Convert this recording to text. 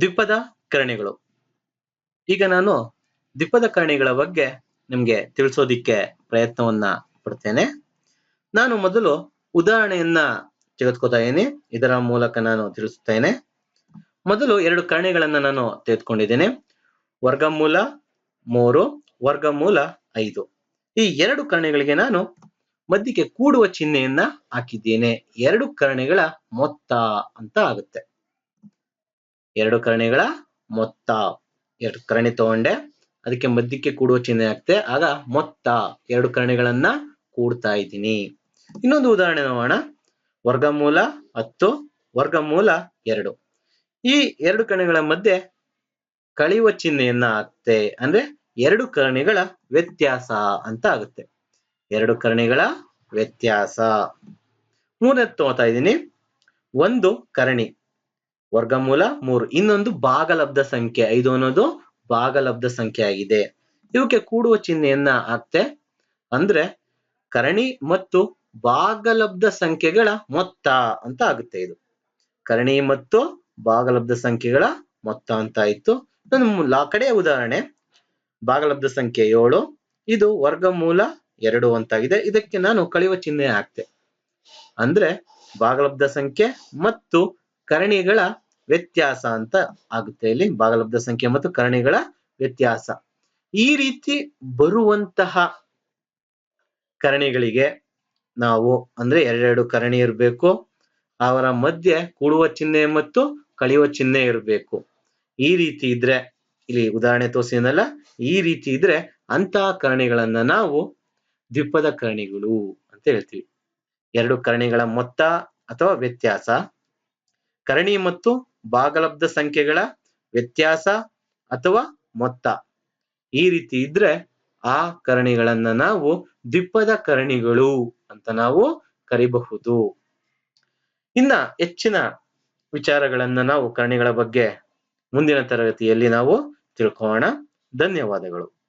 ದ್ವಿಪದ ಕರ್ಣಿಗಳು. ಈಗ ನಾನು ದ್ವಿಪದ ಕರ್ಣಿಗಳ ಬಗ್ಗೆ ನಿಮ್ಗೆ ತಿಳಿಸೋದಿಕ್ಕೆ ಪ್ರಯತ್ನವನ್ನ ಪಡ್ತೇನೆ. ನಾನು ಮೊದಲು ಉದಾಹರಣೆಯನ್ನ ತೆಗೆದುಕೊತಾ ಇದ್ದೀನಿ. ಇದರ ಮೂಲಕ ನಾನು ತಿಳಿಸುತ್ತೇನೆ. ಮೊದಲು ಎರಡು ಕರ್ಣಿಗಳನ್ನ ನಾನು ತೆಗೆದುಕೊಂಡಿದ್ದೇನೆ. ವರ್ಗಮೂಲ ಮೂರು, ವರ್ಗಮೂಲ ಐದು. ಈ ಎರಡು ಕರ್ಣಿಗಳಿಗೆ ನಾನು ಮಧ್ಯಕ್ಕೆ ಕೂಡುವ ಚಿಹ್ನೆಯನ್ನ ಹಾಕಿದ್ದೇನೆ. ಎರಡು ಕರ್ಣಿಗಳ ಮೊತ್ತ ಅಂತ ಆಗುತ್ತೆ. ಎರಡು ಕರ್ಣಿಗಳ ಮೊತ್ತ. ಎರಡು ಕರ್ಣಿ ತಗೊಂಡೆ. ಅದಕ್ಕೆ ಮಧ್ಯಕ್ಕೆ ಕೂಡುವ ಚಿಹ್ನೆ ಆಗ್ತದೆ ಆಗ ಮೊತ್ತ. ಎರಡು ಕರ್ಣಿಗಳನ್ನ ಕೂಡ್ತಾ ಇದ್ದೀನಿ. ಇನ್ನೊಂದು ಉದಾಹರಣೆ ನೋಡೋಣ. ವರ್ಗಮೂಲ ಹತ್ತು, ವರ್ಗಮೂಲ ಎರಡು. ಈ ಎರಡು ಕರ್ಣಿಗಳ ಮಧ್ಯೆ ಕಳೆಯುವ ಚಿಹ್ನೆಯನ್ನ ಆಗ್ತೆ ಅಂದ್ರೆ ಎರಡು ಕರ್ಣಿಗಳ ವ್ಯತ್ಯಾಸ ಅಂತ ಆಗುತ್ತೆ. ಎರಡು ಕರ್ಣಿಗಳ ವ್ಯತ್ಯಾಸ. ಮೂರನೇ ತಗೋತಾ ಇದ್ದೀನಿ. ಒಂದು ಕರ್ಣಿ. ವರ್ಗಮೂಲ ಮೂರು. ಇನ್ನೊಂದು ಭಾಗಲಬ್ಧ ಸಂಖ್ಯೆ. ಐದು ಅನ್ನೋದು ಭಾಗಲಬ್ಧ ಸಂಖ್ಯೆ ಆಗಿದೆ. ಇವಕ್ಕೆ ಕೂಡುವ ಚಿಹ್ನೆಯನ್ನ ಹಾಕ್ತೆ ಅಂದ್ರೆ ಕರಣಿ ಮತ್ತು ಭಾಗಲಬ್ಧ ಸಂಖ್ಯೆಗಳ ಮೊತ್ತ ಅಂತ ಆಗುತ್ತೆ ಇದು. ಕರಣಿ ಮತ್ತು ಭಾಗಲಬ್ಧ ಸಂಖ್ಯೆಗಳ ಮೊತ್ತ ಅಂತ ಆಯ್ತು. ಕಡೆ ಉದಾಹರಣೆ. ಭಾಗಲಬ್ಧ ಸಂಖ್ಯೆ ಏಳು. ಇದು ವರ್ಗಮೂಲ ಎರಡು ಅಂತಾಗಿದೆ ಇದಕ್ಕೆ ನಾನು ಕಳೆಯುವ ಚಿಹ್ನೆ ಹಾಕ್ತೆ ಅಂದ್ರೆ ಭಾಗಲಬ್ಧ ಸಂಖ್ಯೆ ಮತ್ತು ಕರಣಿಗಳ ವ್ಯತ್ಯಾಸ ಅಂತ ಆಗುತ್ತೆ ಇಲ್ಲಿ ಭಾಗಲಬ್ಧ ಸಂಖ್ಯೆ ಮತ್ತು ಕರಣಿಗಳ ವ್ಯತ್ಯಾಸ. ಈ ರೀತಿ ಬರುವಂತಹ ಕರಣಿಗಳಿಗೆ ನಾವು ಅಂದ್ರೆ ಎರಡೆರಡು ಕರಣಿ ಇರಬೇಕು, ಅವರ ಮಧ್ಯೆ ಕೂಡುವ ಚಿಹ್ನೆ ಮತ್ತು ಕಳೆಯುವ ಚಿಹ್ನೆ ಇರಬೇಕು. ಈ ರೀತಿ ಇದ್ರೆ, ಇಲ್ಲಿ ಉದಾಹರಣೆ ತೋರಿಸಿನಲ್ಲ ಈ ರೀತಿ ಇದ್ರೆ ಅಂತಹ ಕರಣಿಗಳನ್ನ ನಾವು ದ್ವಿಪದ ಕರಣಿಗಳು ಅಂತ ಹೇಳ್ತೀವಿ. ಎರಡು ಕರಣಿಗಳ ಮೊತ್ತ ಅಥವಾ ವ್ಯತ್ಯಾಸ. ಕರಣಿ ಮತ್ತು ಭಾಗಲಬ್ಧ ಸಂಖ್ಯೆಗಳ ವ್ಯತ್ಯಾಸ ಅಥವಾ ಮೊತ್ತ. ಈ ರೀತಿ ಇದ್ರೆ ಆ ಕರಣಿಗಳನ್ನ ನಾವು ದ್ವಿಪದ ಕರಣಿಗಳು ಅಂತ ನಾವು ಕರಿಬಹುದು. ಇನ್ನ ಹೆಚ್ಚಿನ ವಿಚಾರಗಳನ್ನ ನಾವು ಕರಣಿಗಳ ಬಗ್ಗೆ ಮುಂದಿನ ತರಗತಿಯಲ್ಲಿ ನಾವು ತಿಳ್ಕೋಣ ಧನ್ಯವಾದಗಳು.